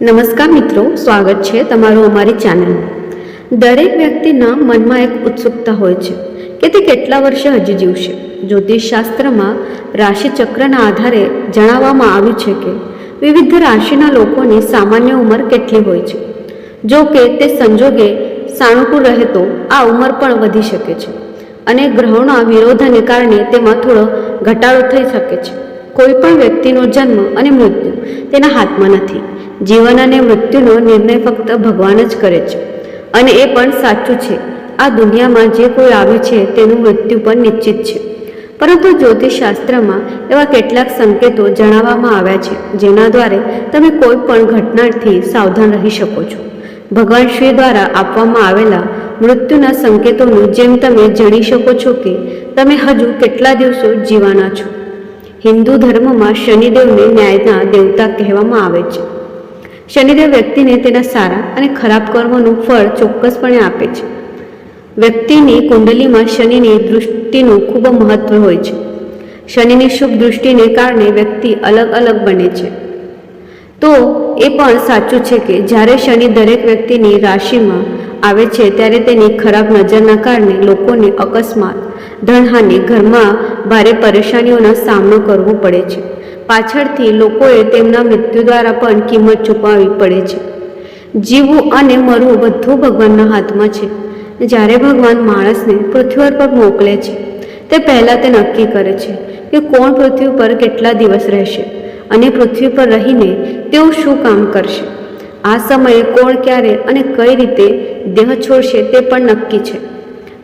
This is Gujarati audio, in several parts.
નમસ્કાર મિત્રો, સ્વાગત છે તમારું અમારી ચેનલ દરેક વ્યક્તિના મનમાં એક ઉત્સુકતા હોય છે કે તે કેટલા વર્ષે હજી જીવશે. જ્યોતિષશાસ્ત્રમાં રાશિચક્રના આધારે જણાવવામાં આવ્યું છે કે વિવિધ રાશિના લોકોની સામાન્ય ઉંમર કેટલી હોય છે. જો કે તે સંજોગે સાણુકૂળ રહે તો આ ઉંમર પણ વધી શકે છે અને ગ્રહોના વિરોધને કારણે તેમાં થોડો ઘટાડો થઈ શકે છે. કોઈ પણ વ્યક્તિનો જન્મ અને મૃત્યુ તેના હાથમાં નથી. જીવન અને મૃત્યુનો નિર્ણય ફક્ત ભગવાન જ કરે છે. અને એ પણ સાચું છે. આ દુનિયામાં જે કોઈ આવ્યું છે, તેનું મૃત્યુ પણ નિશ્ચિત છે. પરંતુ જ્યોતિષશાસ્ત્રમાં એવા કેટલાક સંકેતો જણાવવામાં આવ્યા છે, જેના દ્વારા તમે કોઈ પણ ઘટનાથી સાવધાન રહી શકો છો. ભગવાન શ્રી દ્વારા આપવામાં આવેલા મૃત્યુના સંકેતોનું જેમ તમે જાણી શકો છો કે તમે હજુ કેટલા દિવસો જીવાના છો. હિન્દુ ધર્મમાં શનિદેવને ન્યાયના દેવતા કહેવામાં આવે છે. શનિદેવ વ્યક્તિને તેના સારા અને ખરાબ કર્મોનું ફળ ચોક્કસપણે આપે છે. વ્યક્તિની કુંડલીમાં શનિની દૃષ્ટિનું ખૂબ મહત્વ હોય છે. શનિની શુભ દૃષ્ટિને કારણે વ્યક્તિ અલગ અલગ બને છે. તો એ પણ સાચું છે કે જ્યારે શનિ દરેક વ્યક્તિની રાશિમાં આવે છે, ત્યારે તેની ખરાબ નજરના કારણે લોકોને અકસ્માત ધનહાનિ ઘરમાં ભારે પરેશાનીઓનો સામનો કરવો પડે છે. પાછળથી લોકોએ તેમના મૃત્યુ દ્વારા પણ કિંમત ચૂકવવી પડે છે. જીવવું અને મરવું બધું ભગવાનના હાથમાં છે. જ્યારે ભગવાન માણસને પૃથ્વી પર મોકલે છે, તે પહેલાં તે નક્કી કરે છે કે કોણ પૃથ્વી પર કેટલા દિવસ રહેશે અને પૃથ્વી પર રહીને તેઓ શું કામ કરશે. આ સમયે કોણ ક્યારે અને કઈ રીતે દેહ છોડશે તે પણ નક્કી છે.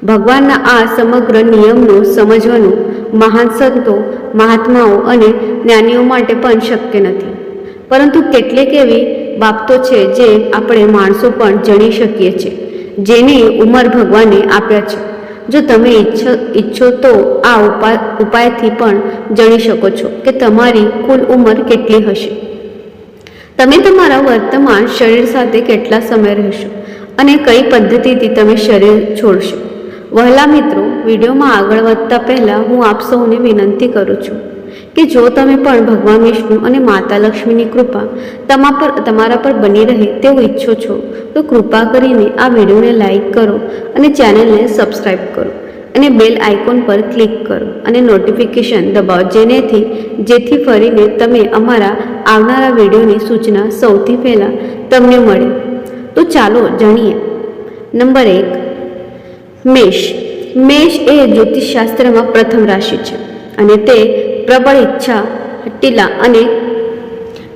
ભગવાનના આ સમગ્ર નિયમનો સમજવાનું મહાન સંતો, મહાત્માઓ અને જ્ઞાનીઓ માટે પણ શક્ય નથી. પરંતુ કેટલીક એવી બાબતો છે જે આપણે માણસો પણ જણી શકીએ છીએ, જેને ઉંમર ભગવાને આપ્યા છે. જો તમે ઈચ્છો ઈચ્છો તો આ ઉપાય, ઉપાયથી પણ જણી શકો છો કે તમારી કુલ ઉંમર કેટલી હશે. તમે તમારા વર્તમાન શરીર સાથે કેટલા સમય રહેશો અને કઈ પદ્ધતિથી તમે શરીર છોડશો? વહેલા મિત્રો, વિડીયોમાં આગળ વધતા પહેલાં હું આપ સૌને વિનંતી કરું છું કે જો તમે પણ ભગવાન વિષ્ણુ અને માતા લક્ષ્મીની કૃપા તમા પર, તમારા પર બની રહે તેવું ઈચ્છો છો, તો કૃપા કરીને આ વિડીયોને લાઈક કરો અને ચેનલને સબસ્ક્રાઈબ કરો અને બેલ આઇકોન પર ક્લિક કરો અને નોટિફિકેશન દબાવો જેનેથી, જેથી ફરીને તમે અમારા આવનારા વિડીયોની સૂચના સૌથી પહેલાં તમને મળે. તો ચાલો જાણીએ. નંબર એક મેષ. મેષ એ જ્યોતિષશાસ્ત્રમાં પ્રથમ રાશિ છે અને તે પ્રબળ ઈચ્છા હટ્ટીલા અને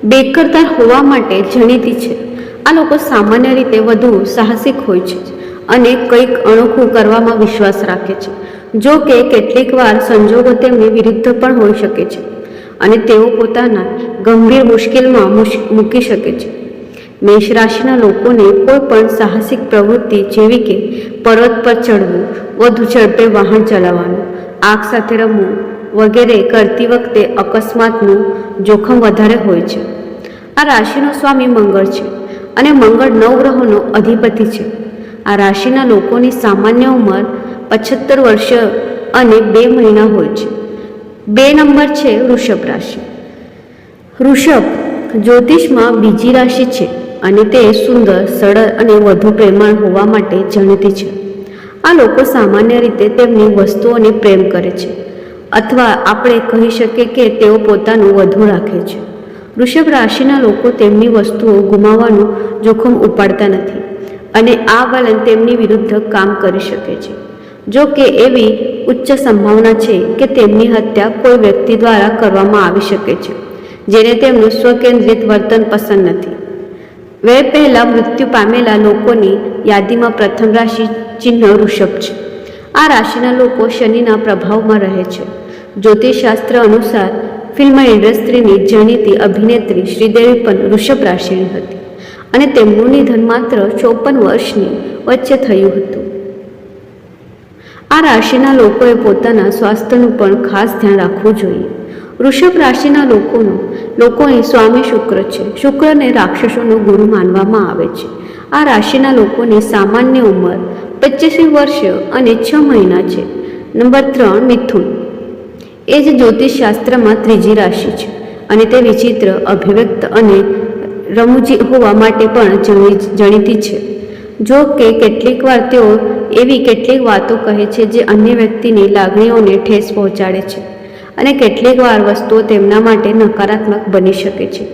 બેકરદાર હોવા માટે જાણીતી છે. આ લોકો સામાન્ય રીતે વધુ સાહસિક હોય છે અને કંઈક અણોખું કરવામાં વિશ્વાસ રાખે છે. જો કે કેટલીક વાર સંજોગો તેમની વિરુદ્ધ પણ હોઈ શકે છે અને તેઓ પોતાના ગંભીર મુશ્કેલમાં મુશ- મૂકી શકે છે. મેષ રાશિના લોકોને કોઈ પણ સાહસિક પ્રવૃત્તિ જેવી કે પર્વત પર ચડવું, વધુ ઝડપે વાહન ચલાવવાનું, આગ સાથે રમવું વગેરે કરતી વખતે અકસ્માતનું જોખમ વધારે હોય છે. આ રાશિનો સ્વામી મંગળ છે અને મંગળ નવ ગ્રહોનો અધિપતિ છે. આ રાશિના લોકોની સામાન્ય ઉંમર પચહત્તર વર્ષ અને બે મહિના હોય છે. બે નંબર છે વૃષભ રાશિ. વૃષભ જ્યોતિષમાં બીજી રાશિ છે. અને તે સુંદર, સરળ અને વધુ પ્રેમાળ હોવા માટે જાણીતી છે. આ લોકો સામાન્ય રીતે તેમની વસ્તુઓને પ્રેમ કરે છે, અથવા આપણે કહી શકીએ કે તેઓ પોતાનું વધુ રાખે છે. વૃષભ રાશિના લોકો તેમની વસ્તુઓ ગુમાવવાનું જોખમ ઉપાડતા નથી અને આ વલણ તેમની વિરુદ્ધ કામ કરી શકે છે. જો કે એવી ઉચ્ચ સંભાવના છે કે તેમની હત્યા કોઈ વ્યક્તિ દ્વારા કરવામાં આવી શકે છે, જેને તેમનું સ્વકેન્દ્રિત વર્તન પસંદ નથી. વે પહેલાં મૃત્યુ પામેલા લોકોની યાદીમાં પ્રથમ રાશિ ચિહ્ન વૃષભ છે. આ રાશિના લોકો શનિના પ્રભાવમાં રહે છે. જ્યોતિષશાસ્ત્ર અનુસાર ફિલ્મ ઇન્ડસ્ટ્રીની જાણીતી અભિનેત્રી શ્રીદેવી પણ વૃષભ રાશિની હતી અને તેમનું નિધન માત્ર ચોપન વર્ષની વચ્ચે થયું હતું. આ રાશિના લોકોએ પોતાના સ્વાસ્થ્યનું પણ ખાસ ધ્યાન રાખવું જોઈએ. વૃષભ રાશિના લોકોનો લોકોની સ્વામી શુક્ર છે. શુક્રને રાક્ષસોનો ગુરુ માનવામાં આવે છે. આ રાશિના લોકોની સામાન્ય ઉંમર પચીસી વર્ષ અને છ મહિના છે. નંબર ત્રણ, મિથુન. એ જ જ્યોતિષશાસ્ત્રમાં ત્રીજી રાશિ છે અને તે વિચિત્ર, અભિવ્યક્ત અને રમૂજી હોવા માટે પણ જાણી- જાણીતી છે. જો કે કેટલીક વાર તેઓ એવી કેટલીક વાતો કહે છે જે અન્ય વ્યક્તિની લાગણીઓને ઠેસ પહોંચાડે છે. અને કેટલીક વાર વસ્તુઓ તેમના માટે નકારાત્મક બની શકે છે.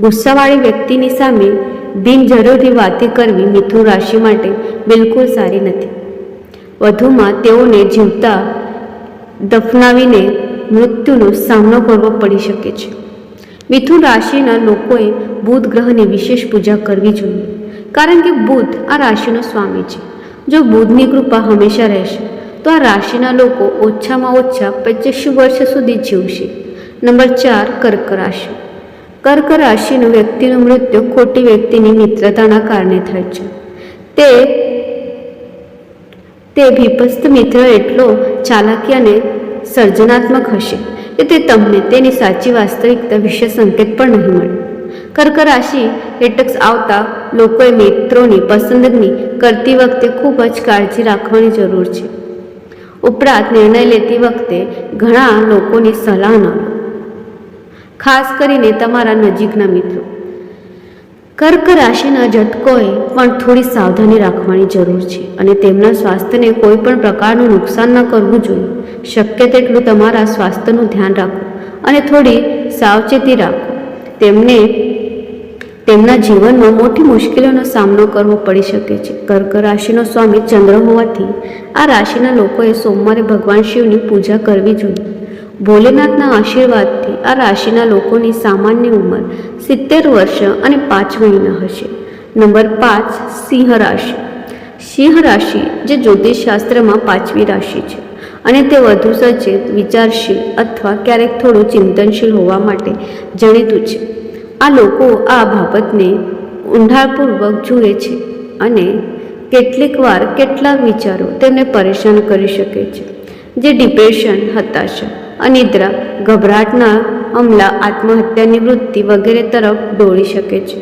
ગુસ્સાવાળી વ્યક્તિની સામે બિનજરૂરી વાતે કરવી મિથુન રાશિ માટે બિલકુલ સારી નથી. વધુમાં તેઓને જીવતા દફનાવીને મૃત્યુનો સામનો કરવો પડી શકે છે. મિથુન રાશિના લોકોએ બુધ ગ્રહની વિશેષ પૂજા કરવી જોઈએ. કારણ કે બુધ આ રાશિનો સ્વામી છે. જો બુધની કૃપા હંમેશા રહેશે તો આ રાશિના લોકો ઓછામાં ઓછા પચીસ વર્ષ સુધી જીવશે. નંબર ચાર, કર્ક રાશિ. કર્ક રાશિનું વ્યક્તિનું મૃત્યુ ખોટી વ્યક્તિની મિત્રતાના કારણે થાય છે. તે તે ભીપસ્ત મિત્ર એટલો ચાલાકી અને સર્જનાત્મક હશે કે તે તમને તેની સાચી વાસ્તવિકતા વિશે સંકેત પણ નહીં મળે. કર્ક રાશિ હેટક્સ આવતા લોકોએ મિત્રોની પસંદગી કરતી વખતે ખૂબ જ કાળજી રાખવાની જરૂર છે. ઉપરાંત નિર્ણય લેતી વખતે ઘણા લોકોની સલાહ ન ખાસ કરીને તમારા નજીકના મિત્રો. કર્ક રાશિના જટકોએ પણ થોડી સાવધાની રાખવાની જરૂર છે અને તેમના સ્વાસ્થ્યને કોઈ પણ પ્રકારનું નુકસાન ન કરવું જોઈએ. શક્ય તેટલું તમારા સ્વાસ્થ્યનું ધ્યાન રાખો અને થોડી સાવચેતી રાખો. તેમને તેમના જીવનમાં મોટી મુશ્કેલીઓનો સામનો કરવો પડી શકે છે. કર્ક રાશિનો સ્વામી ચંદ્ર હોવાથી આ રાશિના લોકોએ સોમવારે ભગવાન શિવની પૂજા કરવી જોઈએ. ભોલેનાથના આશીર્વાદથી આ રાશિના લોકોની સામાન્ય ઉંમર સિત્તેર વર્ષ અને પાંચ મહિના હશે. નંબર પાંચ, સિંહ રાશિ. સિંહ રાશિ જે જ્યોતિષશાસ્ત્રમાં પાંચમી રાશિ છે અને તે વધુ સચેત, વિચારશીલ અથવા ક્યારેક થોડું ચિંતનશીલ હોવા માટે જાણીતું છે. આ લોકો આ બાબતને ઊંડાણપૂર્વક જુએ છે અને કેટલીક વાર કેટલાક વિચારો તેમને પરેશાન કરી શકે છે, જે ડિપ્રેશન, હતાશા, અનિદ્રા, ગભરાટના હમલા, આત્મહત્યાની વૃત્તિ વગેરે તરફ દોડી શકે છે.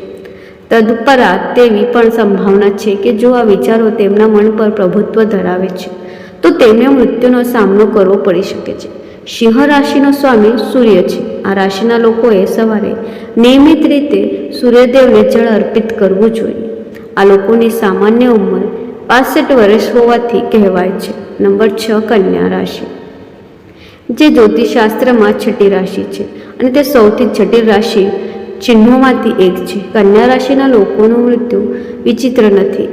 તદુપરાંત તેવી પણ સંભાવના છે કે જો આ વિચારો તેમના મન પર પ્રભુત્વ ધરાવે છે, તો તેમને મૃત્યુનો સામનો કરવો પડી શકે છે. સિંહ રાશિનો સ્વામી સૂર્ય છે. આ રાશિના લોકોએ સવારે નિયમિત રીતે સૂર્યદેવને જળ અર્પિત કરવું જોઈએ. આ લોકોની સામાન્ય ઉંમર પાસઠ વર્ષ હોવાથી કહેવાય છે. નંબર છ કન્યા રાશિ. જે જ્યોતિષશાસ્ત્રમાં છઠ્ઠી રાશિ છે અને તે સૌથી જટિલ રાશિ ચિહ્નોમાંથી એક છે. કન્યા રાશિના લોકોનું મૃત્યુ વિચિત્ર નથી.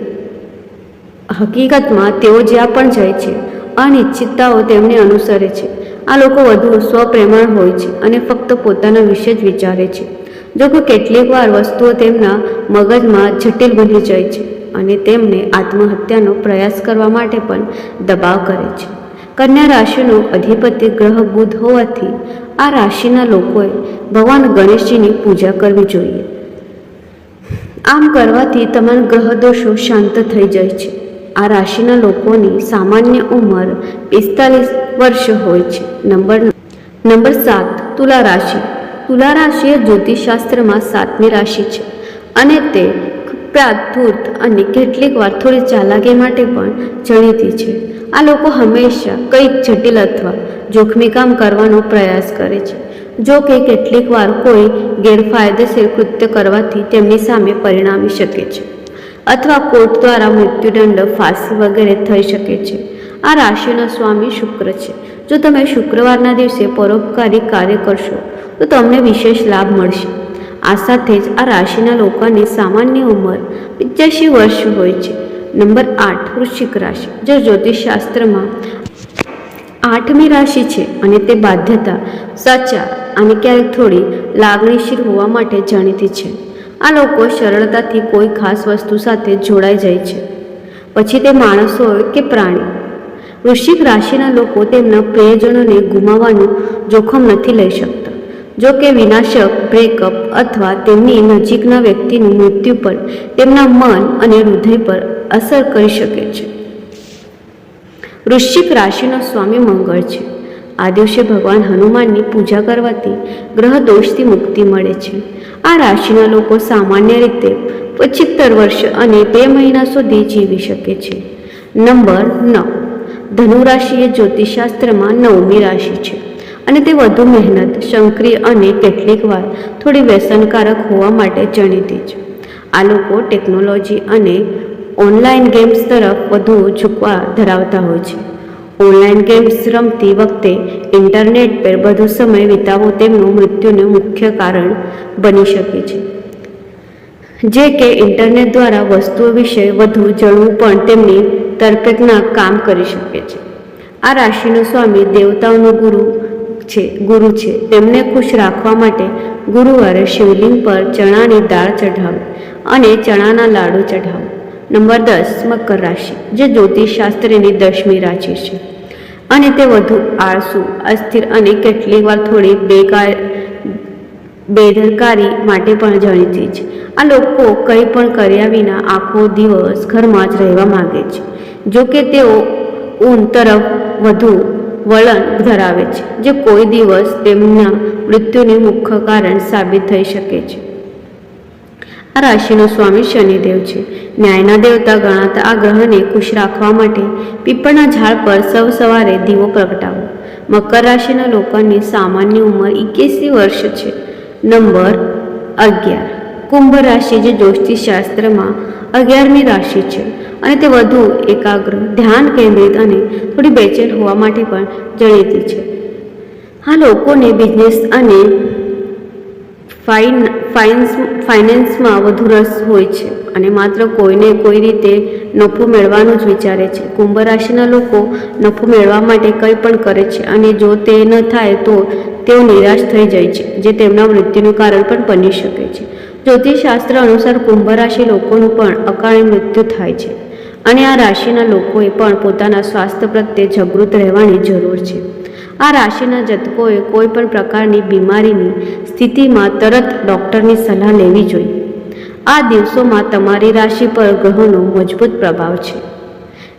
હકીકતમાં તેઓ જ્યાં પણ જાય છે, અનિશ્ચિતતાઓ તેમને અનુસરે છે. આ લોકો વધુ સ્વપ્રેમાણ હોય છે અને ફક્ત પોતાના વિશે જ વિચારે છે. જો કે કેટલીક વાર વસ્તુઓ તેમના મગજમાં જટિલ બની જાય છે અને તેમને આત્મહત્યાનો પ્રયાસ કરવા માટે પણ દબાવ કરે છે. કન્યા રાશિનો અધિપતિ ગ્રહ બુધ હોવાથી આ રાશિના લોકોએ ભગવાન ગણેશજીની પૂજા કરવી જોઈએ. આમ કરવાથી તમામ ગ્રહ દોષો શાંત થઈ જાય છે. આ રાશિના લોકોની સામાન્ય ઉંમર પિસ્તાલીસ વર્ષ હોય છે. નંબર નંબર સાત, તુલા રાશિ. તુલા રાશિ એ જ્યોતિષશાસ્ત્રમાં સાતમી રાશિ છે અને તે પ્રાદભૂત અને કેટલીક વાર થોડી ચાલાકી માટે પણ જાણીતી છે. આ લોકો હંમેશા કંઈક જટિલ અથવા જોખમી કામ કરવાનો પ્રયાસ કરે છે. જો કે કેટલીક વાર કોઈ ગેરફાયદેસર કૃત્ય કરવાથી તેમની સામે પરિણામી શકે છે. અથવા કોર્ટ દ્વારા મૃત્યુદંડ ફાંસી વગેરે થઈ શકે છે. આ રાશિનો સ્વામી શુક્ર છે. જો તમે શુક્રવારના દિવસે પરોપકારી કાર્ય કરશો, તો તમને વિશેષ લાભ મળશે. આ સાથે જ આ રાશિના લોકોની સામાન્ય ઉંમર પંચ્યાસી વર્ષ હોય છે. નંબર આઠ, વૃશ્ચિક રાશિ. જે જ્યોતિષશાસ્ત્રમાં આઠમી રાશિ છે અને તે બાધ્યતા સાચા અને ક્યારેક થોડી લાગણીશીલ હોવા માટે જાણીતી છે. આ લોકો સરળતાથી કોઈ ખાસ વસ્તુ સાથે જોડાઈ જાય છે. પછી તે માણસ હોય કે પ્રાણી. વૃશ્ચિક રાશિના લોકો તેમના પ્રિયજનોને ગુમાવવાનું જોખમ નથી લઈ શકતા. જો કે વિનાશક બ્રેકઅપ અથવા તેમની નજીકના વ્યક્તિનું મૃત્યુ પર તેમના મન અને હૃદય પર અસર કરી શકે છે. વૃશ્ચિક રાશિનો સ્વામી મંગળ છે. આ દિવસે ભગવાન હનુમાનની પૂજા કરવાથી ગ્રહ દોષથી મુક્તિ મળે છે. આ રાશિના લોકો સામાન્ય રીતે પચીતર વર્ષ અને બે મહિના સુધી જીવી શકે છે. નંબર નવ. ધનુ રાશિ એ જ્યોતિષશાસ્ત્રમાં નવમી રાશિ છે અને તે વધુ મહેનત, સંક્રિય અને કેટલીક વાર થોડી વ્યસનકારક હોવા માટે જાણીતી છે. આ લોકો ટેકનોલોજી અને ઓનલાઈન ગેમ્સ તરફ વધુ ઝુકવા ધરાવતા હોય છે. ઓનલાઈન ગેમ્સ રમતી વખતે ઇન્ટરનેટ પર વધુ સમય વિતાવવો તેમનું મૃત્યુનું મુખ્ય કારણ બની શકે છે. જે કે ઇન્ટરનેટ દ્વારા વસ્તુઓ વિશે વધુ જણવું પણ તેમની તરફેણના કામ કરી શકે છે. આ રાશિનો સ્વામી દેવતાઓનો ગુરુ છે ગુરુ છે. તેમને ખુશ રાખવા માટે ગુરુવારે શિવલિંગ પર ચણાની દાળ ચઢાવો અને ચણાના લાડુ ચઢાવો. નંબર દસ, મકર રાશિ, જે જ્યોતિષશાસ્ત્રની દશમી રાશિ છે. અને તે વધુ આળસુ, અસ્થિર અને કેટલીક વાર થોડી બેકાર, બેદરકારી માટે પણ જાણીતી છે. આ લોકો કંઈ પણ કર્યા વિના આખો દિવસ ઘરમાં જ રહેવા માગે છે. જો કે તેઓ ઊન તરફ વધુ વલણ ધરાવે છે, જે કોઈ દિવસ તેમના મૃત્યુનું મુખ્ય કારણ સાબિત થઈ શકે છે. આ રાશિનો સ્વામી શનિદેવ છે. ન્યાયના દેવતા ગણાતા આ ગ્રહને ખુશ રાખવા માટે પીપળના ઝાડ પર સૌ સવારે દીવો પ્રગટાવો. મકર રાશિના લોકોની સામાન્ય ઉંમર એક્યાસી વર્ષ છે. નંબર અગિયાર. કુંભ રાશિ જે જ્યોતિષ શાસ્ત્રમાં અગિયારમી રાશિ છે અને તે વધુ એકાગ્ર, ધ્યાન કેન્દ્રિત અને થોડી બેચેન હોવા માટે પણ જાણીતી છે. આ લોકોને બિઝનેસ અને ફાઇન, ફાઇન્સ, ફાઇનાન્સમાં વધુ રસ હોય છે અને માત્ર કોઈને કોઈ રીતે નફો મેળવવાનું જ વિચારે છે. કુંભ રાશિના લોકો નફો મેળવવા માટે કંઈ પણ કરે છે અને જો તે ન થાય તો તેઓ નિરાશ થઈ જાય છે, જે તેમના મૃત્યુનું કારણ પણ બની શકે છે. જ્યોતિષશાસ્ત્ર અનુસાર કુંભ રાશિ લોકોનું પણ અકાળે મૃત્યુ થાય છે અને આ રાશિના લોકોએ પણ પોતાના સ્વાસ્થ્ય પ્રત્યે જાગૃત રહેવાની જરૂર છે. આ રાશિના જતકોએ કોઈ પણ પ્રકારની બીમારીની સ્થિતિમાં તરત ડૉક્ટરની સલાહ લેવી જોઈએ. આ દિવસોમાં તમારી રાશિ પર ગ્રહોનો મજબૂત પ્રભાવ છે,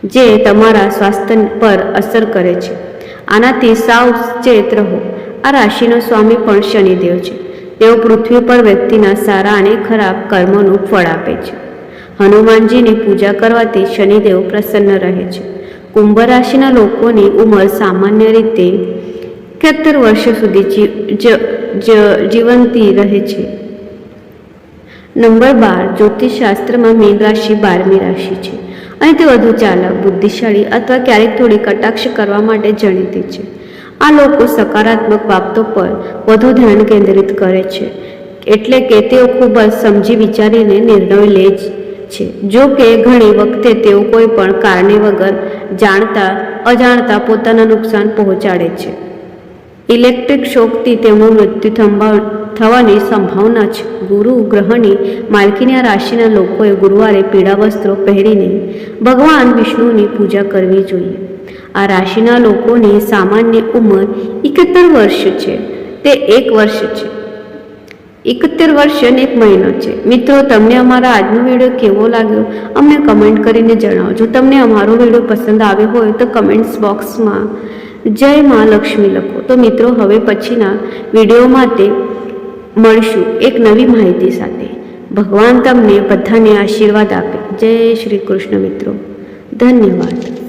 જે તમારા સ્વાસ્થ્ય પર અસર કરે છે. આનાથી સાવચેત રહો. આ રાશિનો સ્વામી પણ શનિદેવ છે. તેઓ પૃથ્વી પર વ્યક્તિના સારા અને ખરાબ કર્મોનું ફળ આપે છે. હનુમાનજીની પૂજા કરવાથી શનિદેવ પ્રસન્ન રહે છે. કુંભ રાશિના લોકોની ઉંમર સામાન્ય રીતે એકાત્તર વર્ષ સુધી જીવંતી રહે છે. નંબર બાર, જ્યોતિષશાસ્ત્રમાં મીન રાશિ બારમી રાશિ છે. અને તે વધુ ચાલક, બુદ્ધિશાળી અથવા ક્યારેક થોડી કટાક્ષ કરવા માટે જાણીતી છે. આ લોકો સકારાત્મક બાબતો પર વધુ ધ્યાન કેન્દ્રિત કરે છે. એટલે કે તેઓ ખૂબ જ સમજી વિચારીને નિર્ણય લે જ છે. જો કે ઘણી વખતે તેઓ કોઈ પણ કારણે વગર જાણતા, અજાણતા પોતાના નુકસાન પહોંચાડે છે. ઇલેક્ટ્રિક શોકથી તેમનું મૃત્યુ થંભા, થવાની સંભાવના છે. ગુરુ ગ્રહની માલકીની રાશિના લોકોએ ગુરુવારે પીળા વસ્ત્રો પહેરીને ભગવાન વિષ્ણુની પૂજા કરવી જોઈએ. આ રાશિના લોકોની સામાન્ય ઉંમર એકોતેર વર્ષ છે. તે એક વર્ષ છે. એકોતેર વર્ષ અને એક મહિનો છે. મિત્રો, તમને અમારા આજનો વીડિયો કેવો લાગ્યો? અમને કમેન્ટ કરીને જણાવો જો તમને અમારો વીડિયો પસંદ આવ્યો હોય તો કમેન્ટ્સ બોક્સમાં જય મા લક્ષ્મી લખો. તો મિત્રો, હવે પછીના વીડિયો માટે મળશું એક નવી માહિતી સાથે. ભગવાન તમને બધાને આશીર્વાદ આપે. જય શ્રી કૃષ્ણ મિત્રો. ધન્યવાદ.